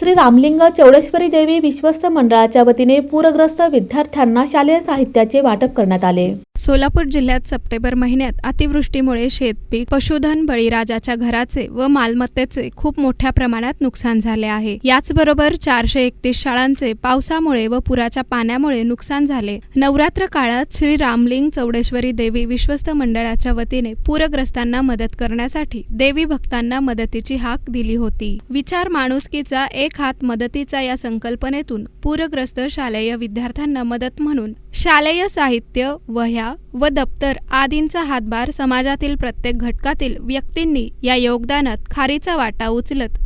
श्री रामलिंग चौडेश्वरी देवी विश्वस्त मंडळाच्या वतीने पूरग्रस्त विद्यार्थ्यांना शालेय साहित्याचे वाटप करण्यात आले. सोलापूर जिल्ह्यात सप्टेंबर महिन्यात अतिवृष्टीमुळे शेतपीक पशुधन बळीराजाच्या घराचे व मालमत्तेचे खूप मोठ्या प्रमाणात नुकसान झाले आहे. याचबरोबर चारशे एकतीस शाळांचे पावसामुळे व पुराच्या पाण्यामुळे नुकसान झाले. नवरात्र काळात श्री रामलिंग चौडेश्वरी देवी विश्वस्त मंडळाच्या वतीने पूरग्रस्तांना मदत करण्यासाठी देवी भक्तांना मदतीची हाक दिली होती. विचार माणुसकीचा एक हात मदतीचा या संकल्पनेतून पूरग्रस्त शालेय विद्यार्थ्यांना मदत म्हणून शालेय साहित्य वह्या व दप्तर आदींचा हातभार समाजातील प्रत्येक घटकातील व्यक्तींनी या योगदानात खारीचा वाटा उचलत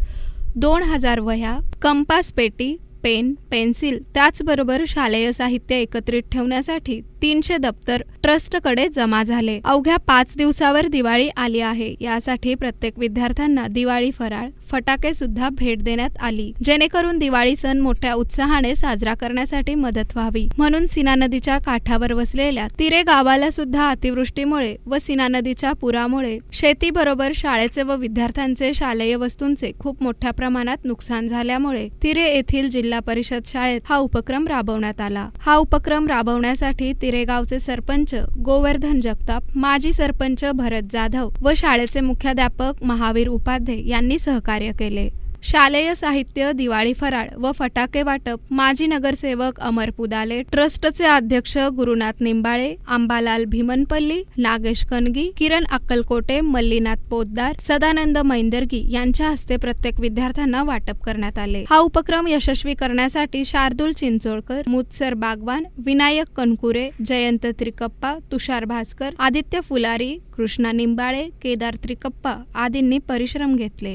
दोन हजार वह्या कंपास पेटी पेन पेन्सिल त्याचबरोबर शालेय साहित्य एकत्रित ठेवण्यासाठी तीनशे दप्तर ट्रस्टकडे जमा झाले. अवघ्या पाच दिवसावर दिवाळी आली आहे. यासाठी प्रत्येक विद्यार्थ्यांना दिवाळी फराळ फटाके सुद्धा भेट देण्यात आली. जेणेकरून दिवाळी सण मोठ्या उत्साहाने साजरा करण्यासाठी मदत व्हावी. म्हणून सीना नदीच्या काठावर वसलेल्या तिरे गावाला सुद्धा अतिवृष्टीमुळे व सीना नदीच्या पुरामुळे शेतीबरोबर शाळेचे व विद्यार्थ्यांचे शालेय वस्तूंचे खूप मोठ्या प्रमाणात नुकसान झाल्यामुळे तिरे येथील जिल्हा परिषद शाळेत हा उपक्रम राबवण्यात आला. हा उपक्रम राबवण्यासाठी हिरेगावचे सरपंच गोवर्धन जगताप माजी सरपंच भरत जाधव व शाळेचे मुख्याध्यापक महावीर उपाध्ये यांनी सहकार्य केले. शालेय साहित्य दिवाळी फराळ व फटाके वाटप माजी नगरसेवक अमर पुदाले ट्रस्टचे अध्यक्ष गुरुनाथ निंबाळे आंबालाल भीमनपल्ली नागेश कनगी किरण अक्कलकोटे मल्लीनाथ पोद्दार सदानंद मैंदर्गी यांच्या हस्ते प्रत्येक विद्यार्थ्यांना वाटप करण्यात आले. हा उपक्रम यशस्वी करण्यासाठी शार्दूल चिंचोळकर मुत्सर बागवान विनायक कनकुरे जयंत त्रिकप्पा तुषार भास्कर आदित्य फुलारी कृष्णा निंबाळे केदार त्रिकप्पा आदींनी परिश्रम घेतले.